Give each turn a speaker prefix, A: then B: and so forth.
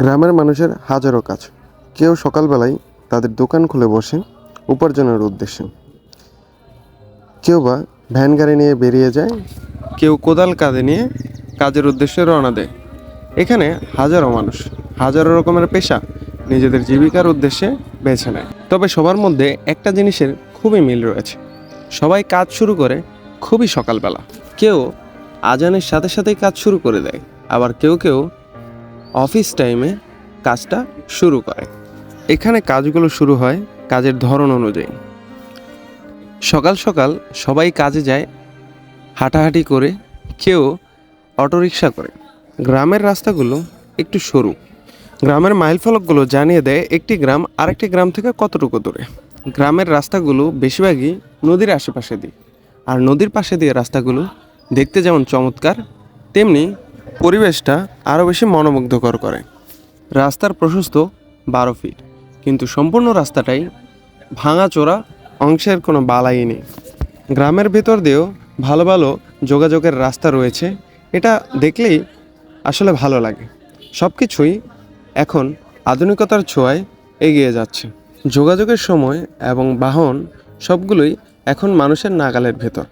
A: গ্রামের মানুষের হাজারো কাজ। কেউ সকালবেলায় তাদের দোকান খুলে বসে উপার্জনের উদ্দেশ্যে। কেউ বা ভ্যান গাড়ি নিয়ে বেরিয়ে যায়, কেউ কোদাল কাঁধে নিয়ে কাজের উদ্দেশ্যে রওনা দেয়। এখানে হাজারো মানুষ, হাজারো রকমের পেশা নিজেদের জীবিকার উদ্দেশ্যে বেছে নেয়। তবে সবার মধ্যে একটা জিনিসের খুবই মিল রয়েছে। সবাই কাজ শুরু করে খুবই সকালবেলা। কেউ আজানের সাথে সাথেই কাজ শুরু করে দেয়, আবার কেউ কেউ অফিস টাইমে কাজটা শুরু করে। এখানে কাজগুলো শুরু হয় কাজের ধরন অনুযায়ী। সকাল সকাল সবাই কাজে যায়, হাঁটাহাঁটি করে, কেউ অটোরিকশা করে। গ্রামের রাস্তাগুলো একটু সরু। গ্রামের মাইল ফলকগুলো জানিয়ে দেয় একটি গ্রাম আরেকটি গ্রাম থেকে কতটুকু দূরে। গ্রামের রাস্তাগুলো বেশিরভাগই নদীর আশেপাশে দিয়ে। আর নদীর পাশে দিয়ে রাস্তাগুলো দেখতে যেমন চমৎকার, তেমনি পরিবেশটা আরও বেশি মনোমুগ্ধকর করে। রাস্তার প্রশস্ত বারো ফিট, কিন্তু সম্পূর্ণ রাস্তাটাই ভাঙাচোরা অংশের কোনো বালাই নেই। গ্রামের ভেতর দিয়েও ভালো ভালো যোগাযোগের রাস্তা রয়েছে, এটা দেখলেই আসলে ভালো লাগে। সব কিছুই এখন আধুনিকতার ছোঁয়ায় এগিয়ে যাচ্ছে। যোগাযোগের সময় এবং বাহন সবগুলোই এখন মানুষের নাগালের ভেতর।